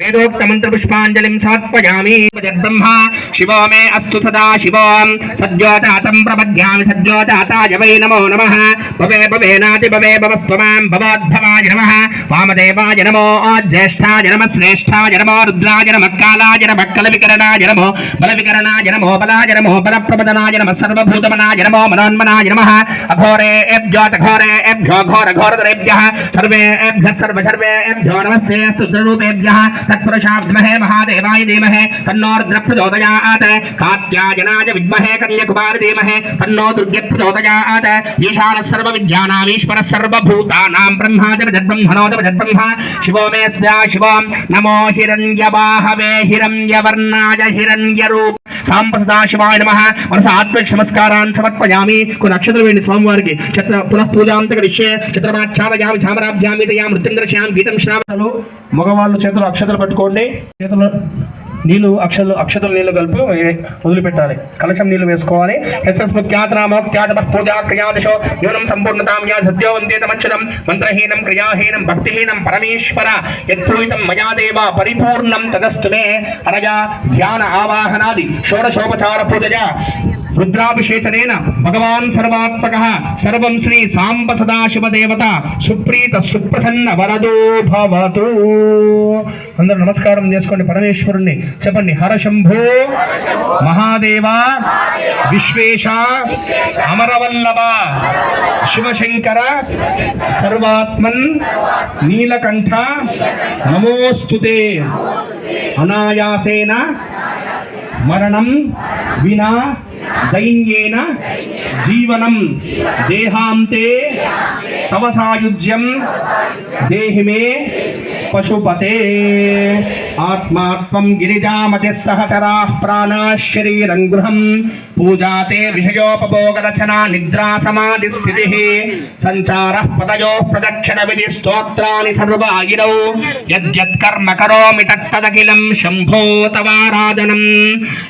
చూ- वेदोक्तमन्त्रपुष्पाञ्जलिं समर्पयामि ब्रह्मा शिवो मे अस्तु सदा शिवो। सद्योजातं प्रपद्यामि सद्योजाताय वै नमो नमः। भवे भवेनाति भवे भवस्त्वमां भवोद्भवाय नमः। वामदेवाय नमो ज्येष्ठाय नमः, श्रेष्ठाय नमो, रुद्राय नमः, कालाय नमः, कलविकरणाय नमो, बलविकरणाय नमो, बलाय नमो बलप्रपदनाय नमः, सर्वभूतमनाय नमो, मनोन्मनाय नमः। अघोरेभ्योऽघोरेभ्यो घोरघोरतरेभ्यः सर्वेभ्यः सर्वसर्वेभ्यो नमस्ते, स्तुतिरूपेभ्यः। तत्पुरुषा विद्महे महादेवाय धीमहे, तन्नो रुद्र प्रचोदयात् कात्यायनाय विद्महे कन्याकुमारी धीमहे, तन्नो दुर्गे प्रचोदयात् ईशानः सर्वविद्यानाम् ईश्वरः सर्वभूतानां ब्रह्मादिवजद्ब्रह्मणोदिवजद्ब्रह्म शिवो मे स्या शिवो नमो हिरण्यवाहवे हिरण्यवर्णाय हिरण्यरूप। సాంబ సదాశివాయ నమ. మనస ఆత్మక్ష నమస్కారాన్ని సమర్పయామి. కొన్ని అక్షతలు వేయండి స్వామివారికి చత్ర పునః పూజాంత కరిష్యే చిత్రమాక్షామయామి చామరాభ్యామి తయా మృత్యుంగరశ్యాం గీతం శ్రావణలు మగవాళ్ళు చేతులు అక్షతలు పట్టుకోండి. చేతులు నీళ్ళు అక్షలు అక్షతలు నీళ్ళు కలిపి వదిలిపెట్టాలి. కలశం నీళ్ళు వేసుకోవాలి. యస్మృత్యాచనామోక్త్యాచ పూజా క్రియాదిశో న్యూనం సంపూర్ణతాం యా సత్యోవందేతమచ్యుతం మంత్రహీనం క్రియాహీనం భక్తిహీనం పరమేశ్వర యత్పూరితం మయా దేవ పరిపూర్ణం తదస్తునే అనగా ధ్యాన ఆవాహనాది షోడశోపచార పూజయ రుద్రాభిషేచనేన భగవాన్ సర్వాత్మక. సర్వం శ్రీ సాంబ సదాశివ దేవత సుప్రీత సుప్రసన్న వరదో భవతు. అందరూ నమస్కారం చేసుకోండి పరమేశ్వరుణ్ణి. చెప్పండి హర శంభో. మహాదేవ. విశ్వేశ. అమరవల్లభ. శివశంకర. సర్వాత్మన్. నీలకంఠ. నమోస్తుతే. అనాయాసేన. మరణం వినా దైన్యేన జీవనం. దేహాంతే తవ సాయుజ్యం దేహిమే పశుపతే. ఆత్మాత్మం గిరిజామతి సహచరా ప్రాణాశరీరం గృహం పూజాతే విషయోపభోగరచనా నిద్రా సమాధి స్థితి సంచార పదయో ప్రదక్షిణ విధి స్తోత్రాన్ని సర్వాగిరౌ యద్యత్కర్మ కరోమి తత్తదఖిలం శంభో తవారాధనం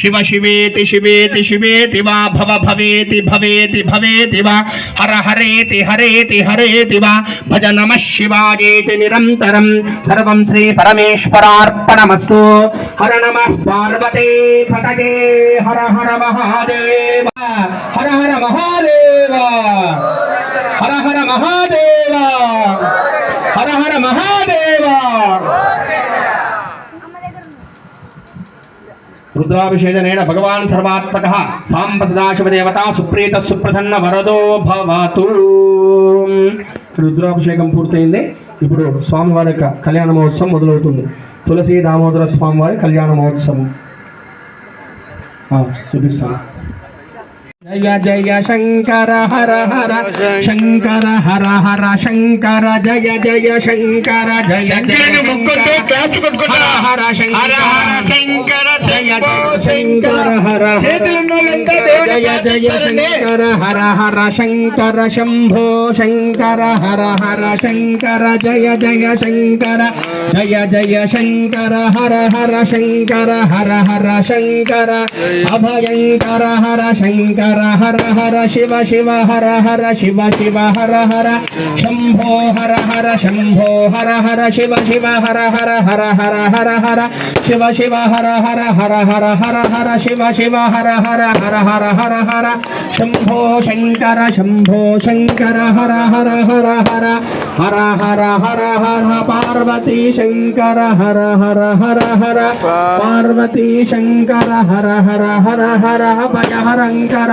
శివ శివేతి శివేతి శివేతి వా భవ భవేతి భవేతి భవేతి వా హర హరేతి హరేతి హరేతి వా భజ నమ శివాయేతి నిరంతరం సర్వం శ్రీ పరమేశ్వరార్ప అర్పణమస్తు హర నమ పార్వతే పటగే హర హర మహాదేవ హర హర మహాదేవ హర హర మహాదేవ హర హర మహాదేవ రుద్రాభిషేచనేన భగవాన్ సర్వాత్మక సాంబ సదాశివదేవత సుప్రీత సుప్రసన్న వరదో భవతు రుద్రాభిషేకం పూర్తయింది. ఇప్పుడు స్వామివారి యొక్క కళ్యాణ మహోత్సవం మొదలవుతుంది. తులసి దామోదర స్వామివారి కళ్యాణ మహోత్సవం. చూపిస్తాను जय जय शङ्कर हर हर शङ्कर हर हर शङ्कर जय जय शङ्कर जय हर शङ्कर शङ्कर जय हर जय जय शङ्कर हर हर शङ्कर शम्भो शङ्कर हर हर शङ्कर जय जय शङ्कर जय जय शङ्कर हर हर शङ्कर हर हर शङ्कर अभयङ्कर हर शङ्कर అభయంకర హర శంకర హర హర శివ శివ హర హర శివ శివ హర హర శంభో హర హర శంభో హర హర శివ శివ హర హర హర హర హర హర శివ శివ హర హర హర హర హర హర శివ శివ హర హర హర హర హర హర శంభో శంకర శంభో శంకర హర హర హర హర హర హర హర హర పార్వతీ శంకర హర హర హర హర పార్వతీ శంకర హర హర హర హర భయ హరంకర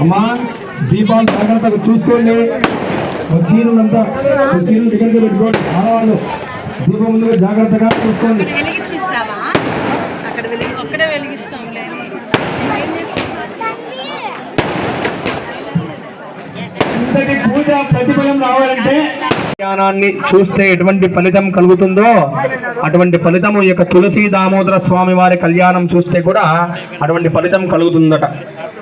అమ్మా దీపాలు జాగ్రత్తగా చూసుకోండి. చీరలంతా చీరలు దగ్గర పెట్టుకోండి. ఆడవాళ్ళు దీపం ముందుగా జాగ్రత్తగా చూసుకోండి. ఇంతటి పూజ ప్రతిఫలం రావాలంటే జ్ఞానాన్ని చూస్తే ఎటువంటి ఫలితం కలుగుతుందో అటువంటి ఫలితము ఈ యొక్క తులసి దామోదర స్వామి వారి కళ్యాణం చూస్తే కూడా అటువంటి ఫలితం కలుగుతుందట.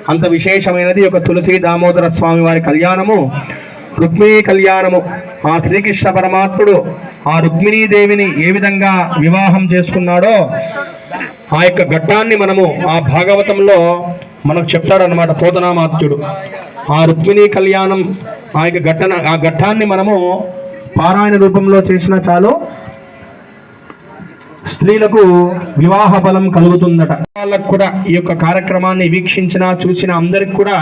అంత విశేషమైనది ఒక తులసి దామోదర స్వామి వారి కళ్యాణము. రుక్మిణీ కళ్యాణము. ఆ శ్రీకృష్ణ పరమాత్ముడు ఆ రుక్మిణీదేవిని ఏ విధంగా వివాహం చేసుకున్నాడో ఆ యొక్క ఘట్టాన్ని మనము ఆ భాగవతంలో మనకు చెప్తాడనమాట పోతనామాత్యుడు. ఆ రుక్మిణీ కళ్యాణం ఆ యొక్క ఘట్టన ఆ ఘట్టాన్ని మనము పారాయణ రూపంలో చేసినా చాలు. స్త్రీలకు వివాహ బలం కలుగుతుందట. వాళ్ళకు కూడా ఈ యొక్క కార్యక్రమాన్ని వీక్షించిన చూసిన అందరికి కూడా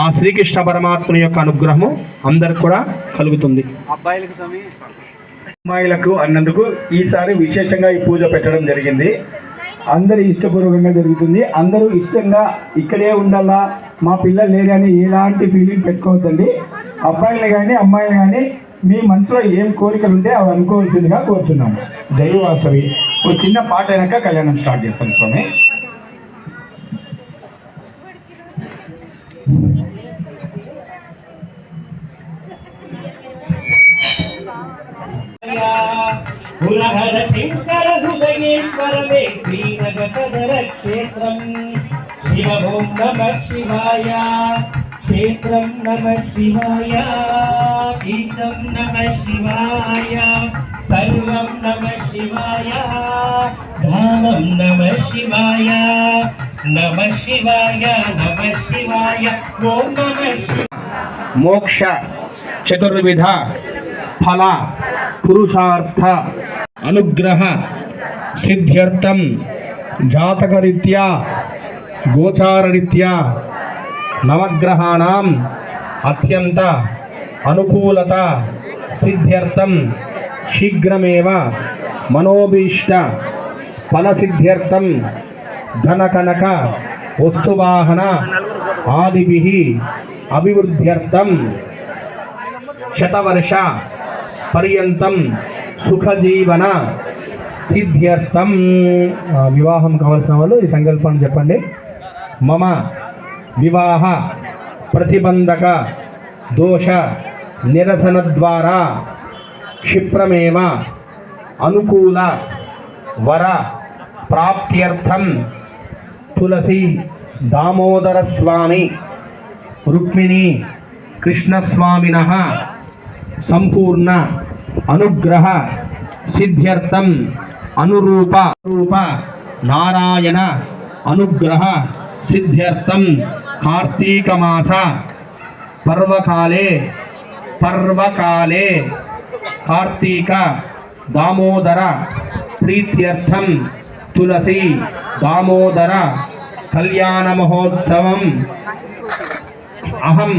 ఆ శ్రీకృష్ణ పరమాత్ముని యొక్క అనుగ్రహము అందరికి కూడా కలుగుతుంది. అమ్మాయిలకు అన్నందుకు ఈసారి విశేషంగా ఈ పూజ పెట్టడం జరిగింది. అందరి ఇష్టపూర్వకంగా జరుగుతుంది. అందరూ ఇష్టంగా ఇక్కడే ఉండాలా మా పిల్లలు లేరు అని ఎలాంటి ఫీలింగ్ పెట్టుకోవద్దండి. అబ్బాయిలు కానీ అమ్మాయిలు కానీ మీ మనసులో ఏం కోరికలు ఉంటే అవి అనుకోవాల్సిందిగా కోరుతున్నాము దైవవాసవి ఒక చిన్న పాట అయినాక కళ్యాణం స్టార్ట్ చేస్తాం స్వామి. పురహర శంకర హృదయేశ్వరమే శ్రీనగ సదర క్షేత్రం శివ ఓం నమ శివాయ. క్షేత్రం నమ శివాయ. ఈశం నమ శివాయ సర్వం నమ శివాయ ధామం నమ శివాయ నమ శివాయ నమ శివాయ ఓం నమ శివాయ మోక్ష చతుర్విధ ఫల పురుషార్థ అనుగ్రహ సిద్ధ్యర్థం జాతకరీత్యా గోచారరీత్యా నవగ్రహాణం అత్యంత అనుకూలత సిద్ధ్యర్థం శీఘ్రమేవ మనోభీష్ట ఫలసిద్ధ్యర్థం ధనకనక వస్తువాహన ఆదిభిः అభివృద్ధ్యర్థం శతవర్ష పర్యంతం సుఖజీవన సిద్ధ్యర్థం. వివాహం కావాల్సిన వాళ్ళు ఈ సంకల్పాన్ని చెప్పండి. మమ వివాహ ప్రతిబంధక దోష నిరసన ద్వారా క్షిప్రమేవ అనుకూల వర ప్రాప్త్యర్థం తులసి దామోదర స్వామి రుక్మిణి కృష్ణస్వామిన సంపూర్ణ అనుగ్రహ సిద్ధ్యర్థం అనురూప రూప నారాయణ అనుగ్రహ సిద్ధ్యర్థం కార్తీకమాస పర్వకాలే పర్వకాలే. కార్తీక దామోదర ప్రీత్యర్థం తులసి దామోదర కళ్యాణ మహోత్సవం. అహం